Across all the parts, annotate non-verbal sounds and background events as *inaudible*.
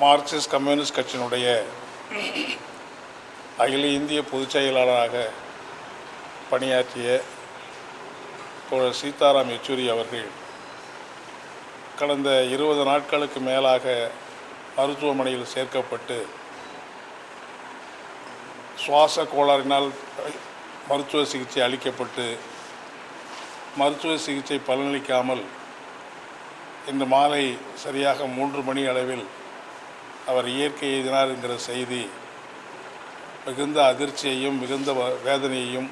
Marxist communist கட்சியினுடைய அகில இந்திய பொதுச் செயலாளராக பணியாற்றிய தோழர் சீதாராம் யெச்சூரி அவர்கள் கடந்த இருபது நாட்களுக்கு மேலாக மருத்துவமனையில் சேர்க்கப்பட்டு சுவாச கோளாறினால் மருத்துவ சிகிச்சை அளிக்கப்பட்டு மருத்துவ சிகிச்சை பலனளிக்காமல் இன்று மாலை சரியாக மூன்று மணி அளவில் அவர் இயற்கை எய்தினார் என்கிற செய்தி மிகுந்த அதிர்ச்சியையும் மிகுந்த வ- வேதனையையும்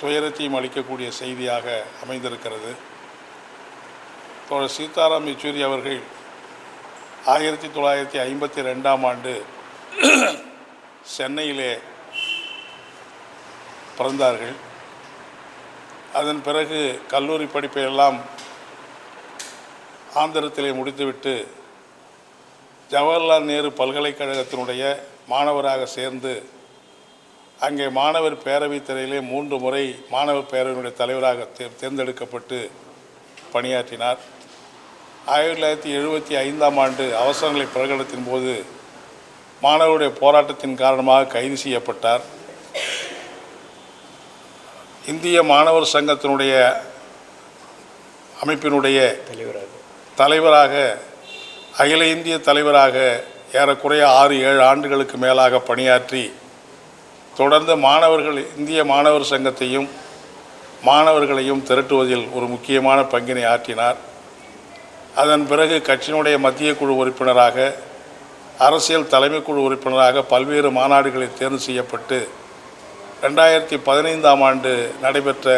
துயரத்தையும் அளிக்கக்கூடிய செய்தியாக அமைந்திருக்கிறது. தோழர் சீதாராம் யெச்சூரி அவர்கள் ஆயிரத்தி தொள்ளாயிரத்தி ஐம்பத்தி ரெண்டாம் ஆண்டு *clears throat* சென்னையிலே பிறந்தார்கள். அதன் பிறகு கல்லூரி படிப்பை எல்லாம் ஆந்திரத்திலே முடித்துவிட்டு ஜவஹர்லால் நேரு பல்கலைக்கழகத்தினுடைய மாணவராக சேர்ந்து அங்கே மாணவர் பேரவைத் துறையிலே மூன்று முறை மாணவர் பேரவையினுடைய தலைவராக தே- தேர்ந்தெடுக்கப்பட்டு பணியாற்றினார். ஆயிரத்தி தொள்ளாயிரத்தி எழுபத்தி ஐந்தாம் ஆண்டு அவசரநிலை பிரகடனத்தின் போது மாணவருடைய போராட்டத்தின் காரணமாக கைது செய்யப்பட்டார். இந்திய மாணவர் சங்கத்தினுடைய அமைப்பினுடைய தலைவராக. தலைவராக அகில இந்திய தலைவராக ஏறக்குறைய ஆறு ஏழு ஆண்டுகளுக்கு மேலாக பணியாற்றி தொடர்ந்து மாணவர்கள் இந்திய மாணவர் சங்கத்தையும் மாணவர்களையும் திரட்டுவதில் ஒரு முக்கியமான பங்கினை ஆற்றினார். அதன் பிறகு கட்சியினுடைய மத்திய குழு உறுப்பினராக அரசியல் தலைமை குழு உறுப்பினராக பல்வேறு மாநாடுகளில் தேர்வு செய்யப்பட்டு ரெண்டாயிரத்தி பதினைந்தாம் ஆண்டு நடைபெற்ற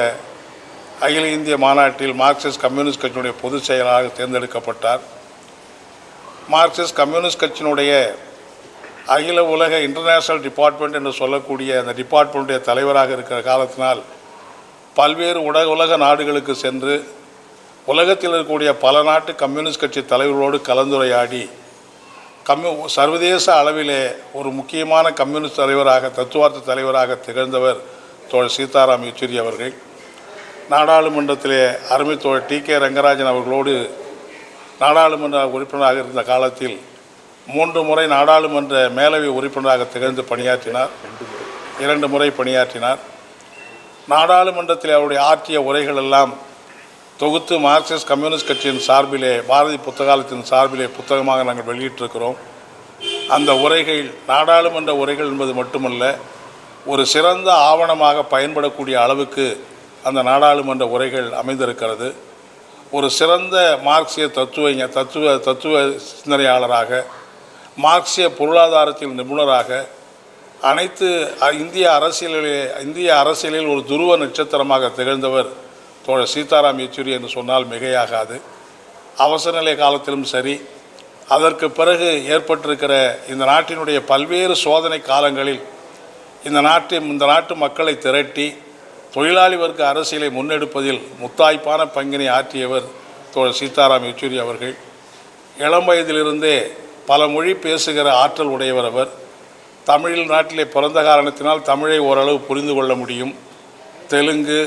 அகில இந்திய மாநாட்டில் மார்க்சிஸ்ட் கம்யூனிஸ்ட் கட்சியினுடைய பொதுச் செயலாளராக தேர்ந்தெடுக்கப்பட்டார். மார்க்சிஸ்ட் கம்யூனிஸ்ட் கட்சியினுடைய அகில உலக இன்டர்நேஷனல் டிபார்ட்மெண்ட் என்று சொல்லக்கூடிய அந்த டிபார்ட்மெண்ட்டுடைய தலைவராக இருக்கிற காலத்தினால் பல்வேறு உலக உலக நாடுகளுக்கு சென்று உலகத்தில் இருக்கக்கூடிய பல நாட்டு கம்யூனிஸ்ட் கட்சி தலைவர்களோடு கலந்துரையாடி கம்யூ சர்வதேச அளவிலே ஒரு முக்கியமான கம்யூனிஸ்ட் தலைவராக தத்துவார்த்த தலைவராக திகழ்ந்தவர் தோழர் சீதாராம் யெச்சூரி அவர்கள். நாடாளுமன்றத்திலே அருமை தோழர் டி கே ரங்கராஜன் அவர்களோடு நாடாளுமன்ற உறுப்பினராக இருந்த காலத்தில் மூன்று முறை நாடாளுமன்ற மேலவை உறுப்பினராக திகழ்ந்து பணியாற்றினார். இரண்டு முறை பணியாற்றினார். நாடாளுமன்றத்தில் அவருடைய ஆற்றிய உரைகள் எல்லாம் தொகுத்து மார்க்சிஸ்ட் கம்யூனிஸ்ட் கட்சியின் சார்பிலே பாரதி புத்தகாலத்தின் சார்பிலே புத்தகமாக நாங்கள் வெளியிட்டிருக்கிறோம். அந்த உரைகள் நாடாளுமன்ற உரைகள் என்பது மட்டுமல்ல ஒரு சிறந்த ஆவணமாக பயன்படக்கூடிய அளவுக்கு அந்த நாடாளுமன்ற உரைகள் அமைந்திருக்கிறது. ஒரு சிறந்த மார்க்சிய தத்துவ தத்துவ தத்துவ சிந்தனையாளராக மார்க்சிய பொருளாதாரத்தில் நிபுணராக அனைத்து இந்திய அரசியலிலே இந்திய அரசியலில் ஒரு துருவ நட்சத்திரமாக திகழ்ந்தவர் தோழர் சீதாராம் யெச்சூரி என்று சொன்னால் மிகையாகாது. அவசரநிலை காலத்திலும் சரி அதற்கு பிறகு ஏற்பட்டிருக்கிற இந்த நாட்டினுடைய பல்வேறு சோதனை காலங்களில் இந்த நாட்டின் இந்த நாட்டு மக்களை திரட்டி தொழிலாளி வர்க்க அரசியலை முன்னெடுப்பதில் முத்தாய்ப்பான பங்கினை ஆற்றியவர் தோழர் சீதாராம் யெச்சூரி அவர்கள். இளம் வயதிலிருந்தே பல மொழி பேசுகிற ஆற்றல் உடையவர் அவர். தமிழில் நாட்டிலே பிறந்த காரணத்தினால் தமிழை ஓரளவு புரிந்து கொள்ள முடியும். தெலுங்கு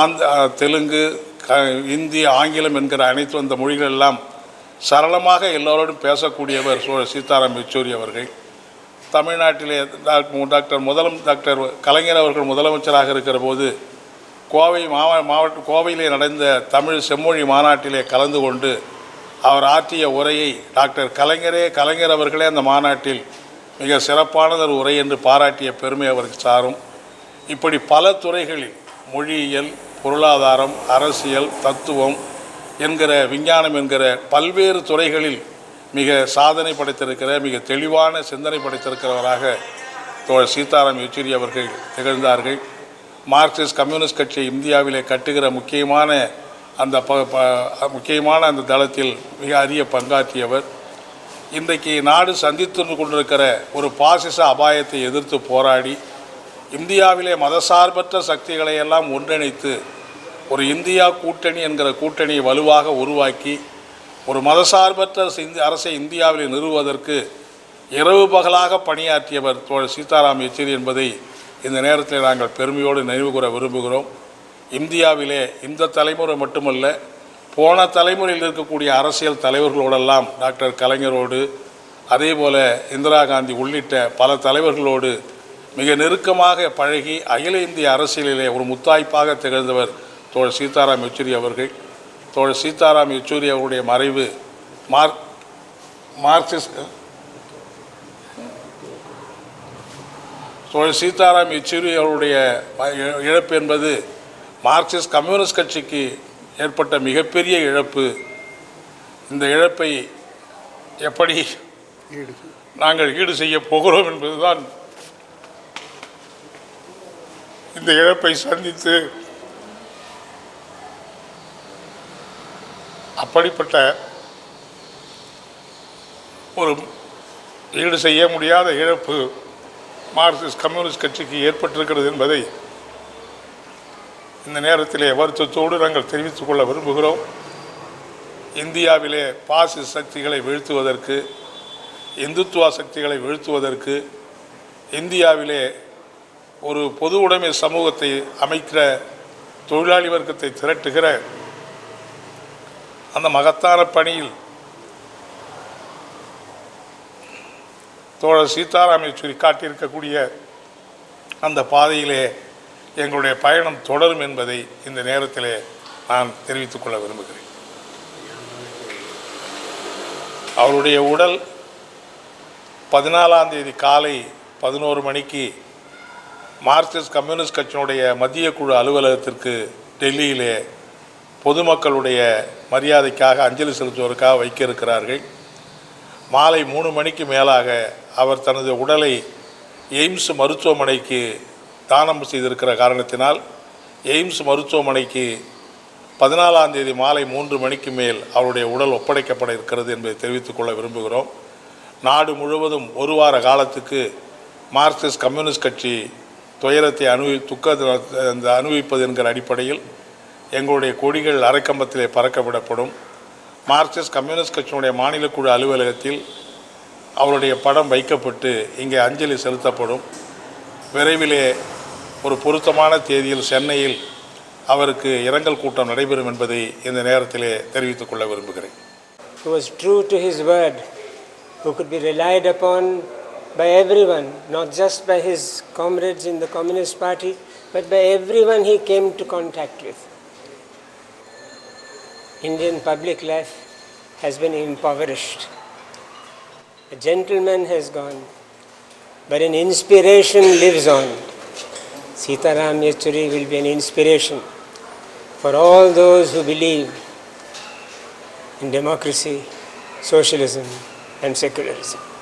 ஆந்த தெலுங்கு க இந்தி ஆங்கிலம் என்கிற அனைத்து அந்த மொழிகள் எல்லாம் சரளமாக எல்லோரோடும் பேசக்கூடியவர் சோ சீதாராம் யெச்சூரி அவர்கள். தமிழ்நாட்டிலே டாக்டர் டாக்டர் முதலம் டாக்டர் கலைஞர் அவர்கள் முதலமைச்சராக இருக்கிற போது கோவை மாவ மாவட்ட கோவையிலே நடந்த தமிழ் செம்மொழி மாநாட்டிலே கலந்து கொண்டு அவர் ஆற்றிய உரையை டாக்டர் கலைஞரே கலைஞர் அவர்களே அந்த மாநாட்டில் மிக சிறப்பானதொரு உரை என்று பாராட்டிய பெருமை அவருக்கு சாரும். இப்படி பல துறைகளில் மொழியியல் பொருளாதாரம் அரசியல் தத்துவம் என்கிற விஞ்ஞானம் என்கிற பல்வேறு துறைகளில் மிக சாதனை படைத்திருக்கிற மிக தெளிவான சிந்தனை படைத்திருக்கிறவராக தோழர் சீதாராம் யெச்சூரி அவர்கள் திகழ்ந்தார்கள். மார்க்சிஸ்ட் கம்யூனிஸ்ட் கட்சியை இந்தியாவிலே கட்டுகிற முக்கியமான அந்த ப ப- முக்கியமான அந்த தளத்தில் மிக அரிய பங்காற்றியவர். இன்றைக்கு நாடு சந்தித்து கொண்டிருக்கிற ஒரு பாசிச அபாயத்தை எதிர்த்து போராடி இந்தியாவிலே மதசார்பற்ற சக்திகளை எல்லாம் ஒன்றிணைத்து ஒரு இந்தியா கூட்டணி என்கிற கூட்டணியை வலுவாக உருவாக்கி ஒரு மதசார்பற்ற இந்தி- அரசை இந்தியாவில் நிறுவுவதற்கு இரவு பகலாக பணியாற்றியவர் தோழர் சீதாராம் யெச்சூரி என்பதை இந்த நேரத்தில் நாங்கள் பெருமையோடு நினைவு கூற விரும்புகிறோம். இந்தியாவிலே இந்த தலைமுறை மட்டுமல்ல போன தலைமுறையில் இருக்கக்கூடிய அரசியல் தலைவர்களோடெல்லாம் டாக்டர் கலைஞரோடு அதே போல் இந்திரா காந்தி உள்ளிட்ட பல தலைவர்களோடு மிக நெருக்கமாக பழகி அகில இந்திய அரசியலிலே ஒரு முத்தாய்ப்பாக திகழ்ந்தவர் தோழர் சீதாராம் யெச்சூரி அவர்கள். தோழர் சீதாராம் யெச்சூரி அவருடைய மறைவு மார்க் மார்க்சிஸ்ட் தோழர் சீதாராம் யெச்சூரி அவருடைய இழப்பு என்பது மார்க்சிஸ்ட் கம்யூனிஸ்ட் கட்சிக்கு ஏற்பட்ட மிகப்பெரிய இழப்பு. இந்த இழப்பை எப்படி நாங்கள் ஈடு செய்ய போகிறோம் என்பதுதான் இந்த இழப்பை சந்தித்து அப்படிப்பட்ட ஒரு ஈடு செய்ய முடியாத இழப்பு மார்க்சிஸ்ட் கம்யூனிஸ்ட் கட்சிக்கு ஏற்பட்டிருக்கிறது என்பதை இந்த நேரத்திலே வருத்தத்தோடு நாங்கள் தெரிவித்துக் கொள்ள விரும்புகிறோம். இந்தியாவிலே பாசிச சக்திகளை வீழ்த்துவதற்கு இந்துத்துவ சக்திகளை வீழ்த்துவதற்கு இந்தியாவிலே ஒரு பொது உடைமை சமூகத்தை அமைக்கிற தொழிலாளி வர்க்கத்தை திரட்டுகிற அந்த மகத்தான பணியில் தோழர் சீதாராம் யெச்சூரி காட்டியிருக்கக்கூடிய அந்த பாதையிலே எங்களுடைய பயணம் தொடரும் என்பதை இந்த நேரத்திலே நான் தெரிவித்துக் கொள்ள விரும்புகிறேன். அவருடைய உடல் பதினாலாம் தேதி காலை பதினோரு மணிக்கு மார்க்சிஸ்ட் கம்யூனிஸ்ட் கட்சியினுடைய மத்திய குழு அலுவலகத்திற்கு டெல்லியிலே பொதுமக்களுடைய மரியாதைக்காக அஞ்சலி செலுத்துவதற்காக வைக்க இருக்கிறார்கள் மாலை மூணு மணிக்கு மேலாக அவர் தனது உடலை எய்ம்ஸ் மருத்துவமனைக்கு தானம் செய்திருக்கிற காரணத்தினால் எய்ம்ஸ் மருத்துவமனைக்கு பதினாலாம் தேதி மாலை மூன்று மணிக்கு மேல் அவருடைய உடல் ஒப்படைக்கப்பட இருக்கிறது என்பதை தெரிவித்துக் கொள்ள விரும்புகிறோம். நாடு முழுவதும் ஒரு வார காலத்துக்கு மார்க்சிஸ்ட் கம்யூனிஸ்ட் கட்சி துயரத்தை அனுபவி துக்க அந்த அனுபவிப்பது என்கிற அடிப்படையில் எங்களுடைய கொடிகள் அரைக்கம்பத்திலே பறக்க விடப்படும் மார்க்சிஸ்ட் கம்யூனிஸ்ட் கட்சியினுடைய மாநில குழு அலுவலகத்தில் அவருடைய படம் வைக்கப்பட்டு இங்கே அஞ்சலி செலுத்தப்படும். விரைவிலே ஒரு பொருத்தமான தேதியில் சென்னையில் அவருக்கு இரங்கல் கூட்டம் நடைபெறும் என்பதை இந்த நேரத்திலே தெரிவித்துக் கொள்ள விரும்புகிறேன். Who was true to his word, who could be relied upon by everyone, not just by his comrades in the Communist Party, but by everyone he came to contact with. Indian public life has been impoverished. A gentleman has gone, but an inspiration lives on. Sitaram Yechuri will be an inspiration for all those who believe in democracy, socialism, and secularism.